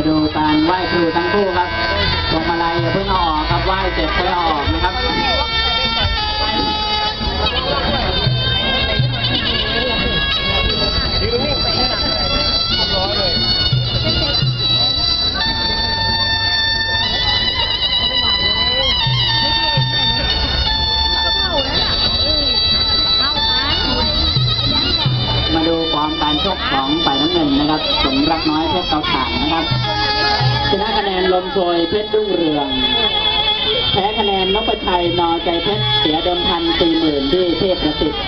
มาดูการไหว้ครูทั้งคู่ครับพวงมาลัยอย่าเพิ่งเอาออกครับไหว้เสร็จค่อยเอาออกนะครับ ของฝ่ายน้ำเงินนะครับสมรักน้อยเพชรเตาถ่านนะครับชนะคะแนนลมโชยเพชรรุ่งเรือง แพ้คะแนนนพชัยนอใจเพชรเสียเดิมพันสี่หมื่นที่เทพประสิทธิ์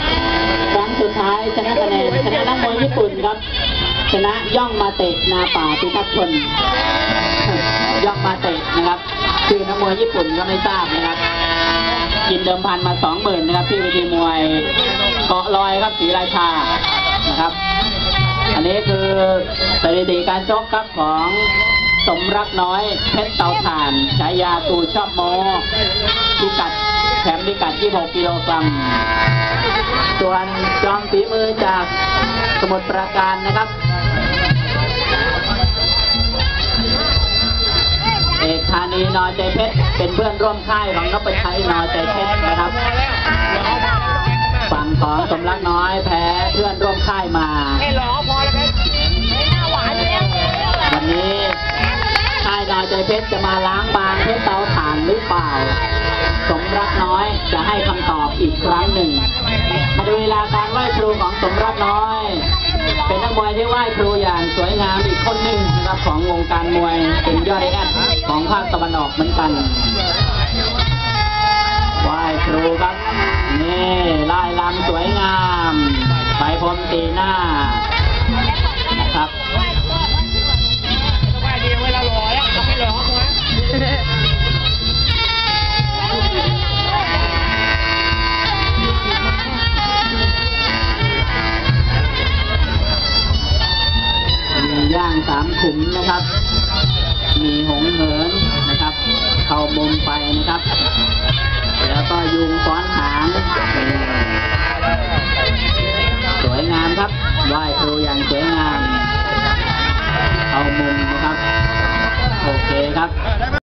ครั้งสุดท้ายชนะคะแนนชนะนักมวยญี่ปุ่นครับ ชนะย่องมาเตะนาป่าพิทักษ์ชนย่องมาเตะนะครับคือนักมวยญี่ปุ่นก็ไม่ทราบนะครับกินเดิมพันมาสองหมื่นนะครับที่เวทีมวยเกาะลอยครับศรีราชา คือสถิติการชกครับของสมรักน้อยเพชรเตาถ่านฉายาตูชอบโมพิกัดแถมพิกัด 26 กิโลกรัม ส่วนจอมฝีมือจากสมุทรปราการนะครับ เอกธานีนอใจเพชร เป็นเพื่อนร่วมค่ายของนพชัยนอใจเพชรนะครับ ฝั่งของสมรักน้อยแพ้เพื่อนร่วมค่ายมาายนอใจเพชรจะมาล้างบางเพชรเตาถ่านหรือเปล่า สมรักน้อยจะให้คำตอบอีกครั้งหนึ่ง มาดูเวลาการไหว้ครูของสมรักน้อย เป็นนักมวยที่ไหว้ครูอย่างสวยงามอีกคนหนึ่งนะครับของวงการมวยเป็นยอดแอดของภาคตะวันออกเหมือนกันไหว้ครูครับนี่ไล่ลำสวยงามไปพรมตีหน้านะครับางสามขุมนะครับ มีหงเหิน